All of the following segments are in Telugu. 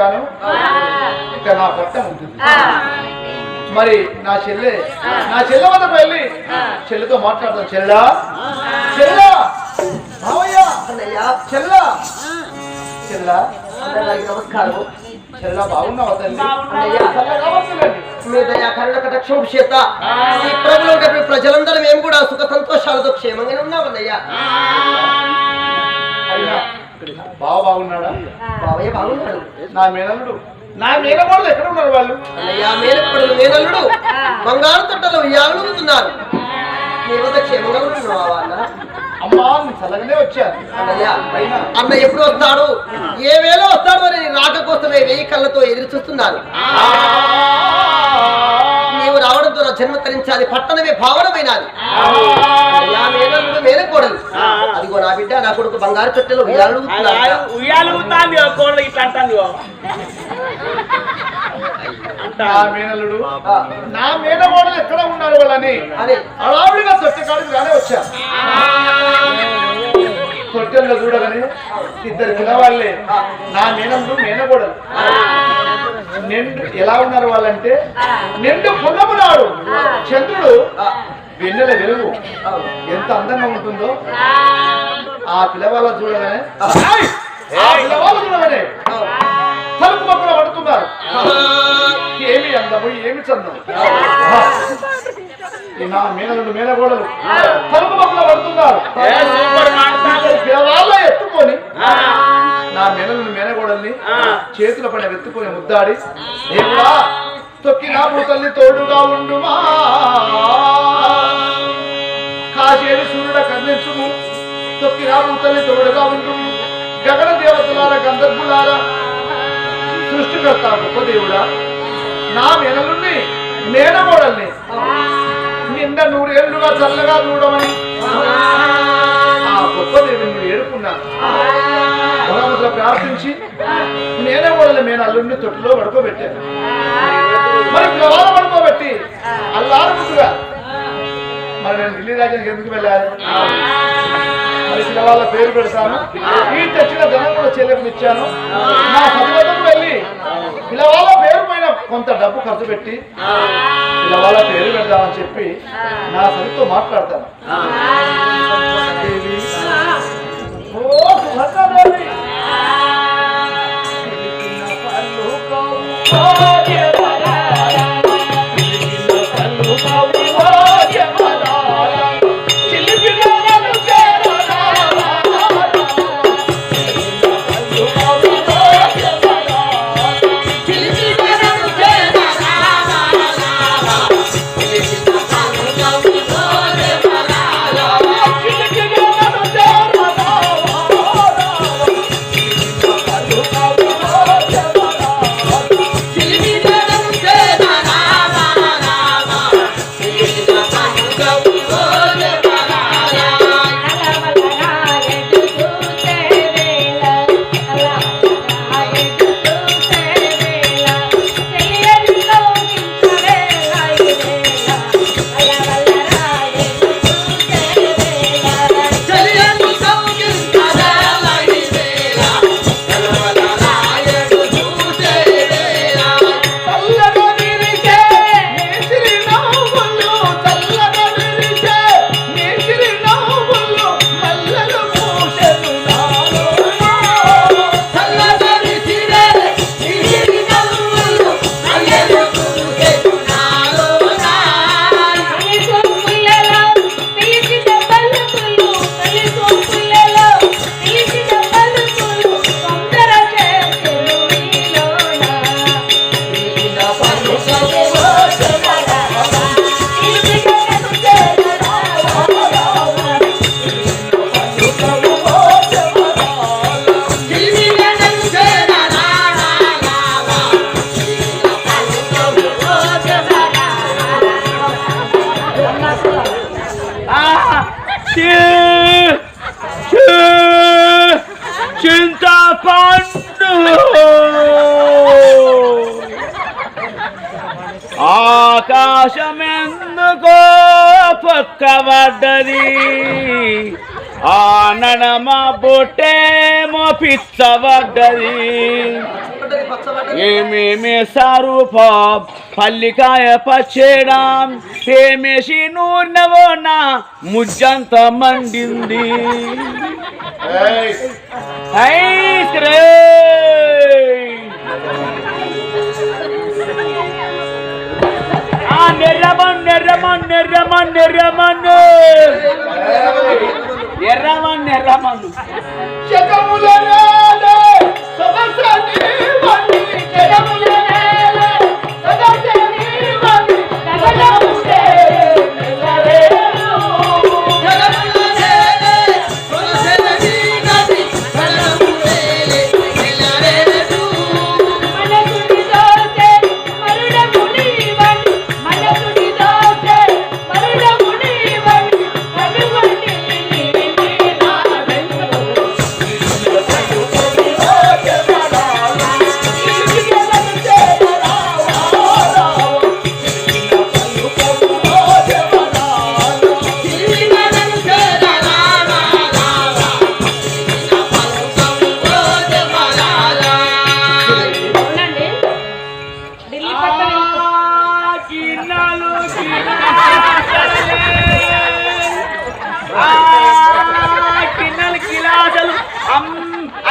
వచ్చాను ఇంకా నా పొట్ట ఉంటుంది. మరి నా చెల్లె నా చెల్లె వద్దకు వెళ్ళి చెల్లెతో మాట్లాడతాను చెల్లా చెల్లా మావయ్య? అన్నయ్య. చెల్లా చెల్లా అందరికీ నమస్కారం. చెల్లా బాగున్నావా తల్లి? అన్నయ్య చల్లగా వస్తుందండి మీ దయా కరుణ కటాక్షం చేత ఈ ప్రభులో ప్రజలందరూ మేము కూడా సుఖ సంతోషాలతో క్షేమంగానే ఉన్నామన్నయ్య. బావ బాగున్నాడా? బావయ్య బాగున్నాడు. నా మేనల్లుడు. నా మేనగోళ్ళు ఎక్కడ ఉన్నారు వాళ్ళు? అన్నయ్య మేనప్పుడు మేనల్లుడు. బంగారు తొట్టలు క్షేమంగా ఉంటున్నావా అన్న. అమ్మా చల్లగానే అయినా అన్న ఎప్పుడు వస్తాడు? ఏ వేళ వస్తాడు? అని నీ రాక కోసమే వెయ్యి కళ్ళతో ఎదురు చూస్తున్నారు. నీవు రావడంతో నా జన్మ తరించాలి పట్టణమే భావనమైనది మేనకోడలు అదిగో నా బిడ్డ నా కొడుకు బంగారు ఉయ్యాలు అంటాంది నా మేనల్లుడు నా మేనగోడలు ఎక్కడ ఉన్నారు వాళ్ళని? అదే. అడావిడిగా తొట్టె కాడికి రానే వచ్చా. తొట్టెల్లో చూడగానే ఇద్దరు పిల్లవాళ్ళే నా మేనల్లుడు మేనగోడలు నిండు ఎలా ఉన్నారు వాళ్ళంటే నిండు పున్నమునాడు చంద్రుడు. వెన్నెల వెలుగు. ఎంత అందంగా ఉంటుందో. ఆ. పిల్లవాళ్ళ చూడగానే! ఆ. పిల్లవాళ్ళు చూడగానే తలుపు పక్కన పడుతున్నారు ఏమి అందము ఏమి చందము. ఈ నా మేనలుడు మేనగోడలు తలుపు పక్కన పడుతున్నారు. పిల్లవాళ్ళ ఎత్తుకొని నా మేనలుడు మేనగోడల్ని చేతుల పైన ఎత్తుకొని ముద్దాడి దేవుడా తొక్కి నా మూతల్ని తోడుగా ఉండుమా? కాశేడు సూర్యుడ కన్నించుము తొక్కి నా మూతల్ని తోడుగా ఉండుము గగన దేవతలార గంధర్వులారా సృష్టికర్త గొప్ప దేవుడా నా మేనలుని మేనగోడల్ని నిండా నూరేళ్ళుగా చల్లగా చూడమని ఆ గొప్ప దేవుని నువ్వు ఏడుకున్నాను భగవంతుడు ప్రార్థించి నేనే వాళ్ళ నేను అల్లుడిని తొట్టులో పడుకోబెట్టాను. మరి పిల్లవాళ్ళ పడుకోబెట్టి అల్లారు ముందుగా. మరి నేను ఢిల్లీ రాజ్యానికి ఎందుకు వెళ్ళాలి? మరి పిల్లవాళ్ళ పేరు పెడతాను. ఈ తెచ్చిన ధనం కూడా చెల్లెకు ఇచ్చాను. నా సరివద్దకు వెళ్ళి పిల్లవాళ్ళ పేరు పైన కొంత డబ్బు ఖర్చు పెట్టి పిల్లవాళ్ళ పేరు పెడదామని చెప్పి నా సరితో మాట్లాడతాను. పిచ్చబడ్డది. ఏమేమి సారు పల్లికాయ పచ్చేడాం ఏమేసి నూనెవో నా ముజ్జంత మండింది. ఆ నెర్రమన్ నెర్రమన్ నెర్రమన్ నెర్రమన్ ఎర్రమన్ నెర్రమన్ను జగములనేలే సొగసని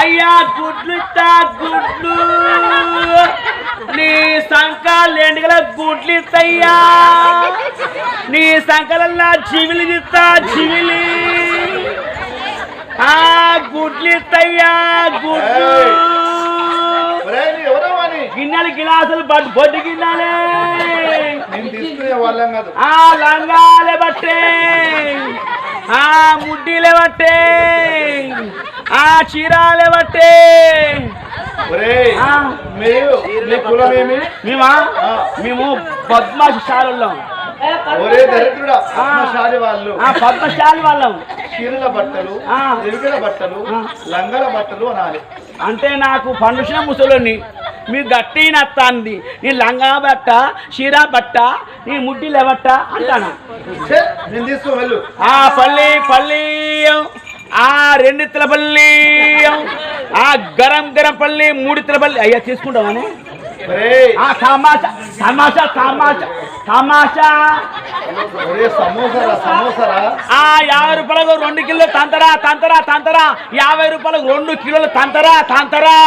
అయ్యా గుడ్లు గుడ్లు. నీ సంకాలు ఎండుగల గుడ్లు ఇస్తయ్యా. నీ సంకలల్లా చివిలి ఇస్తా చివిలి ఆ గుడ్లు ఇస్తయ్యా గుడ్లు? గిన్నెలు గిలాసులు బొడ్డు బొడ్డు గిన్నెలే. ఆ లంగాలే బట్టే. ఆ ముడ్డీలే బట్టే. ఆ చీరాలే బట్టే. ఒరేయ్, ఆ. మీరు మీ కులం ఏమి మేమా? ఆ. మేము ఒరే దరిద్రుడా పద్మశాలి వాళ్ళు. ఆ పద్మశాలి వాళ్ళం. చీరల బట్టలు బట్టలు. లంగల బట్టలు అనాలి. అంటే నాకు పండుసిన ముసలోని మీరు గట్టి నత్తాంది నీ లంగా బట్ట చీరా బట్ట నీ ముడ్డీలే బట్ట అంటాను? నేను తీసుకో వెళ్ళు. ఆ పల్లి పల్లి. ఆ రెండిత్తుల పల్లి ఆ గరం గరం పల్లి మూడిత్తుల పల్లి. అయ్యా తీసుకుంటామని తమాషా తమాషా తమాషా. సమోసారా ఆ యాభై రూపాయలకు రెండు కిలోలు తంతరా తంతరా తంతరా. యాభై రూపాయలకు రెండు కిలోలు తంతరా తంతరా.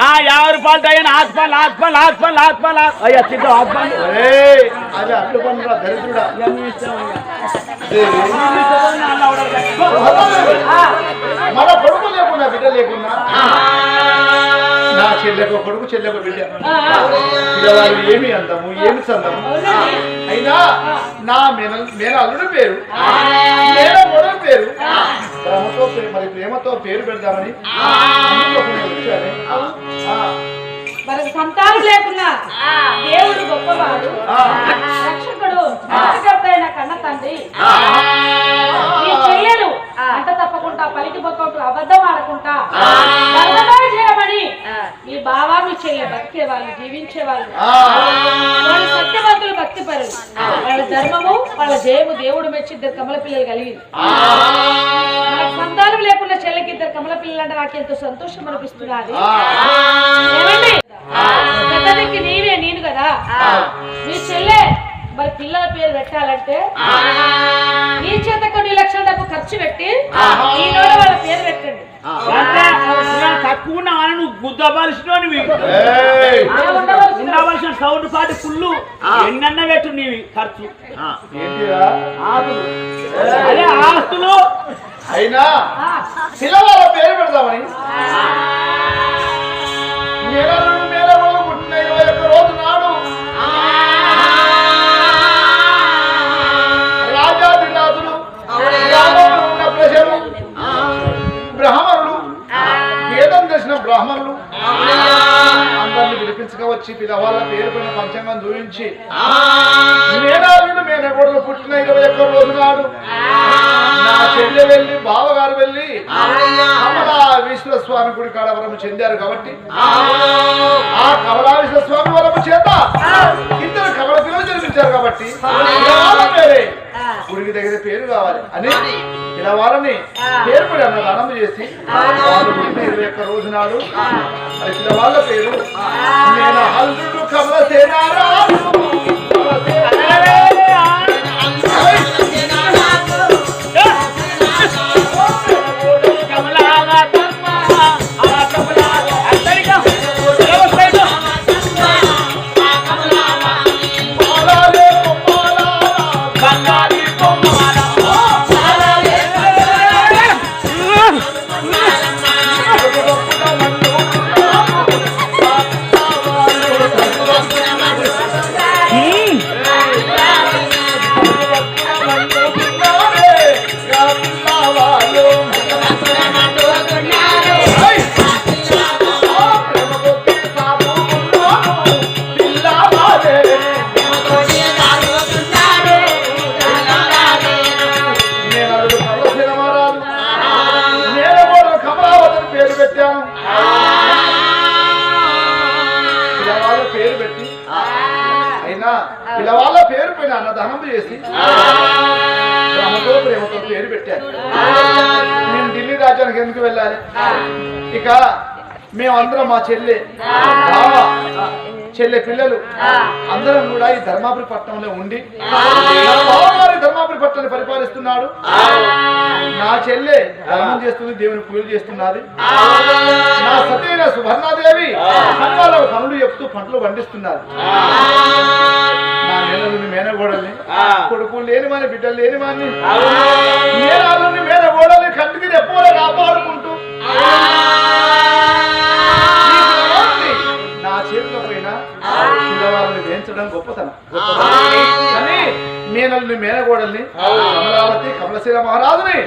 ఆ యాభై రూపాయలు అయ్యాను ఆత్మల్ ఆత్మల్ ఆత్మల్ ఆత్మల్ అయ్యా తింటా ఆత్మల్ మన కొడుకు లేకున్నా బిడ్డ లేకున్నా. నా చెల్లెకు కొడుకు చెల్లెకు బిడ్డ. ఏమి అందము ఏమి సందము అయినా నా మేన మేన అల్లుడి పేరు మేన మొడల పేరు. ప్రేమతో మరి ప్రేమతో పేరు పెడదామని మనకు సంతానం లేకున్నా దేవుడు గొప్పవాడు. ఆ. రక్షకుడు. కన్న తండ్రి. అంట తప్పకుండా పలికి బొక్కటు అబద్ధం ఆడకుండా చేయమని మీ బావ మీ చెల్లె బతికే వాళ్ళు జీవించే వాళ్ళు సత్యవంతులు భక్తి పరులు వాళ్ళ ధర్మము వాళ్ళ జయము దేవుడు మెచ్చి ఇద్దరు కమల పిల్లలు కలిగింది. సంతానం లేకుండా చెల్లెకి ఇద్దరు కమల పిల్లలు అంటే నాకు ఎంతో సంతోషం అనిపిస్తున్నది. నీవే నేను కదా. మీ చెల్లె మరి పిల్లల పేరు పెట్టాలంటే నీ చేత కొన్ని లక్షల డబ్బు ఖర్చు పెట్టి ఈ వాళ్ళ పేరు పెట్టండి. తక్కువ ఉన్నావని నువ్వు అలా ఉండవలసిన సౌండ్ పాటి ఫుల్లు ఎన్నన్న పెట్టు నీవి ఖర్చు ఏంటిరా? ఆస్తులు. అదే ఆస్తులు. అయినా పిల్లల పేరు పెడదామని. పిలిపించుకోవచ్చి పిల్లవాళ్ళ పేరు పైన పంచాంగం చూపించి మేనాలుడు మేనగోడలు పుట్టిన ఇరవై ఒక్క రోజు నాడు నా చెల్లె వెళ్ళి బావగారు వెళ్ళి కమలావీశ్వర స్వామి గుడి కాడ వరము చెందారు కాబట్టి ఆ. కమలావీశ్వర స్వామి వరము చేత ఇద్దరు కమల పిల్లలు జన్మించారు కాబట్టి పేరే. గుడికి దగ్గర పేరు కావాలి. అని ఇలా వాళ్ళని పేరు పడి అన్న దానం చేసి వాళ్ళు పుట్టిన ఇరవై ఒక్క ఇలా వాళ్ళ పేరు. నేను హల్లుడు కమలసేనారాజు ఎందుకు వెళ్ళాలి. ఇక మేమందరం మా చెల్లె చెల్లె పిల్లలు అందరం కూడా ఈ ధర్మాపురి పట్టణంలో ఉండి ధర్మాపురి పట్టణాన్ని పరిపాలిస్తున్నాడు. నా చెల్లె ధర్మం చేస్తుంది దేవుని పూజలు చేస్తున్నది. నా సతైన సువర్ణాదేవి సంఘాల పనులు చెప్తూ పంటలు పండిస్తున్నారు. నా మేనలుని మేనగోడల్ని కొడుకు లేని మన బిడ్డలు లేని వాడిని మేనాలని మేనగోడల్ని కంటికి కాపాడుకుంటూ. నా చేతిలో పోయిన పిల్లవాళ్ళని వేయించడం గొప్పతనం. కానీ మేనల్ని మేనగోడల్ని కమలావతి కమలశీల మహారాజుని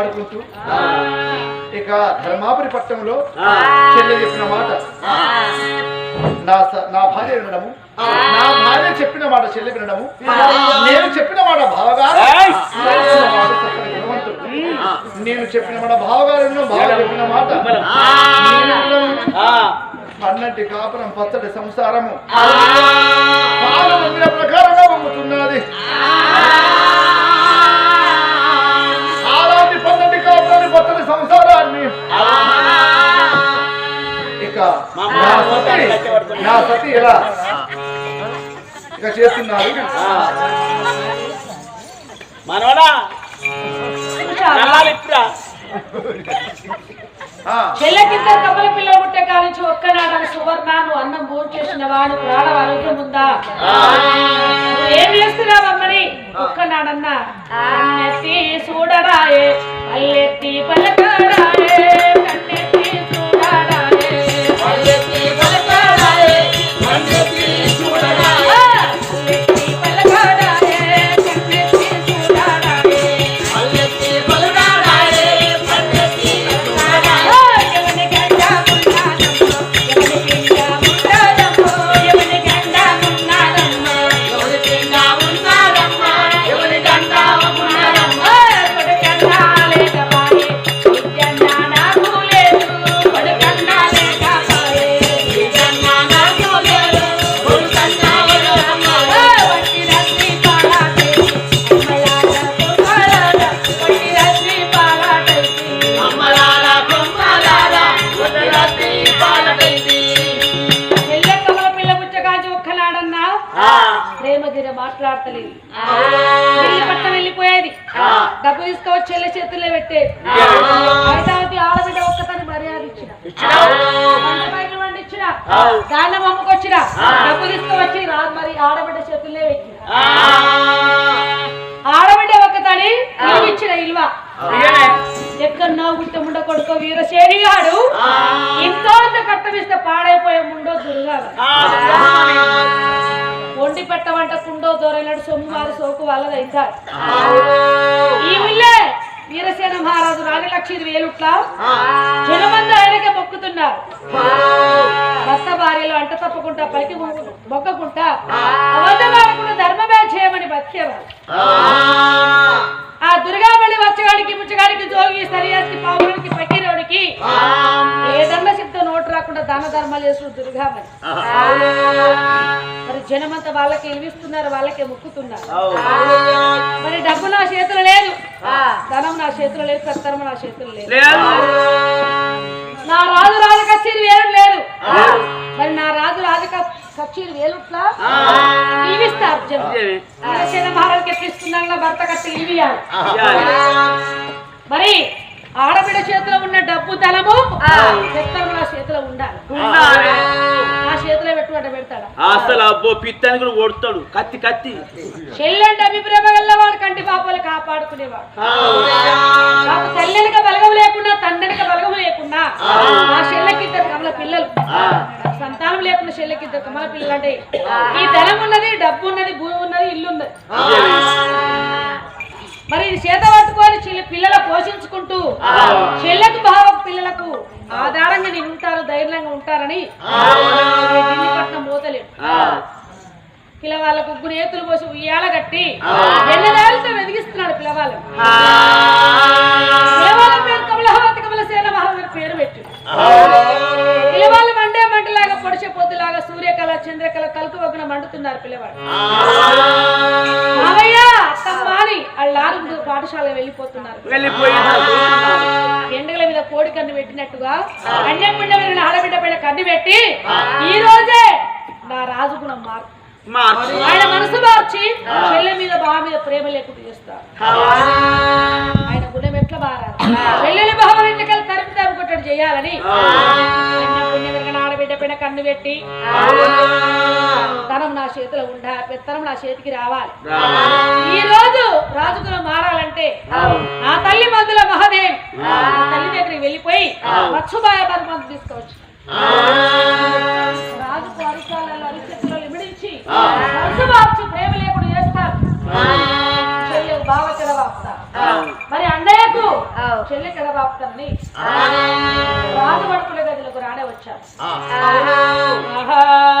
కాపాడుకుంటూ ఇక ధర్మాపురి పట్టణంలో చెల్లె చెప్పిన మాట. నా నా భార్య వినడము. నా భార్య చెప్పిన మాట చెల్లె వినడము. నేను చెప్పిన మాట గుణవంతుడు. నేను చెప్పిన మాట వినడం, బావ చెప్పిన మాట. అన్నటి కాపురం పచ్చడి సంసారము. ప్రకారంగా పొందుతున్నది. పచ్చడి సంసారాన్ని. ఇక నా సతి నా సతి ఎలా? ఇక చేస్తున్నారు మనవడా చెల్లెకిద్దరు కమల పిల్ల పుట్టే కానించి ఒక్కనాడు సువర్ణ నువ్వు అన్నం భోజనం చేసిన వాడు ప్రాణ ఆరోగ్యం ఉందా? ఏం చేస్తున్నావు అమ్మని? ఒక్కనాడన్నా. చూడడాయే పల్లెత్తి పలకడాయే మాట్లాడతలేదు. వెళ్ళి పట్టణం వెళ్ళిపోయేది. డబ్బు తీసుకొచ్చి చెల్లె చేతుల్లో పెట్టేది ఐదావతి ఆడబిడ్డ ఒక్కతని మర్యాద ఇచ్చిన. ఇచ్చిన. దాన్న అమ్మకొచ్చిన. డబ్బు తీసుకువచ్చి రా మరి ఆడబిడ్డ చేతుల్లో పెట్టిన. ఆడబిడ్డ ఒక్కతని ఇల్లు ఇచ్చిన ఇల్వ. ఎక్కడో గుట్ట ముండ కొడుకో వీరశేరి గాడు ఇంతో కట్టమిస్తే పాడైపోయే ముండో దుర్గా వండి పెట్టమంట కుండో దొరలాడు సొమ్ము వారి సోకు వాళ్ళది అవుతారు ఈ ఊళ్ళే వీరసేన మహారాజు రాజలక్ష్మి వేలుట్ల జనమంది ఆయనకే మొక్కుతున్నారు. భర్త భార్యలు అంట తప్పకుండా పలికి మొక్కకుండా అబద్ధం ఆడకుండా ధర్మమే చేయమని బతికేవారు. ఆ దుర్గాబలి వచ్చగాడికి ముచ్చగాడికి జోగి సరియాకి పావులకి పకీరోడికి ఏదన్నా చెప్తే నోటు రాకుండా దాన ధర్మాలు చేసిన దుర్గాబలి మరి జనమంతా వాళ్ళకి ఎలివిస్తున్నారు వాళ్ళకే మొక్కుతున్నారు. మరి డబ్బు నా చేతులు లేదు. ధనం నా చేతులు లేదు సత్తరం నా చేతులు లేదు. నా రాజు రాజు కచేరి వేలు లేదు. మరి నా రాజు రాజు కచేరి వేలుట్లా ఇవిస్తారు జనం. భర్త కట్టి ఇవియాలి మరి ఆడబిడ్డ చేతిలో ఉన్న డబ్బు సత్తరం నా చేతిలో ఉండాలి. నా చేతిలో పెట్టుబడి పెడతాడా? అసలు అబ్బో పిత్తానికి కూడా కొడతాడు. కత్తి కత్తి. చెల్లెంటి అభిప్రాయం గల్లవాడు కంటి పాపలు కాపాడుకునేవాడు. నాకు తల్లెనక బలగం లేకుండా తండ్రినక బలగం లేకుండా ఆ. చెల్లెకి ఇద్దరు కమల పిల్లలు. సంతానం లేకుండా చెల్లెకి ఇద్దరు కమల పిల్లలు అంటే ఈ ధనం ఉన్నది డబ్బు ఉన్నది భూమి ఉన్నది ఇల్లు ఉన్నది. మరి చేత పట్టుకొని చెల్లి పిల్లల పోషించుకుంటూ చెల్లెకు భావ పిల్లలకు ఆధారంగా నేను ఉంటారు ధైర్యంగా ఉంటారని పట్నం పోతలేడు పిల్లవాళ్ళకు ముగ్గురు ఏతులు పోసి ఉయ్యాల కట్టి ఎన్నదాలతో వెదిగిస్తున్నాడు పిల్లవాళ్ళు. పిల్లవాళ్ళ పేరు కమలహావతి కమలసేన పేరు పెట్టి. పిల్లవాళ్ళు మండే మంటలాగా పొడిచే పొద్దులాగా సూర్యకళ చంద్రకళ కలుపు మండుతున్నారు పిల్లవాడు అని వాళ్ళారు పాఠశాల వెళ్ళిపోతున్నారు ఎండగల మీద కోడి కన్ను పెట్టినట్టుగా అన్యం పిండ వెళ్ళిన ఆడబిడ్డ పైన కన్ను పెట్టి ఈ రోజే నా రాజుగుణం మారు. మార్చి. ఆయన మనసు మార్చి చెల్లె మీద బా మీద ప్రేమ లేకుండా చేస్తారు. ఆయన గుణం ఎట్లా మారాలి? చెల్లెలి భావం ఇంటికెళ్ళి తరిమి తరిమి కొట్టడు చేయాలని పైన కన్ను పెట్టి. ధనం నా చేతిలో ఉండా పెత్తనం నా చేతికి రావాలి. ఈ రోజు రాజుకులు మారాలంటే ఆ తల్లి మందుల మహదేవ్ తల్లి దగ్గరికి వెళ్ళిపోయి లక్షబాయ పది మందు తీసుకోవచ్చు రాజు అరికాలలో ప్రేమ లేకుండా చేస్తారు. చెల్లె బావ చెడబాపుతారు. మరి అన్నయ్యకు చెల్లె చెడబాపుతారని. Ah. Ah. Ah.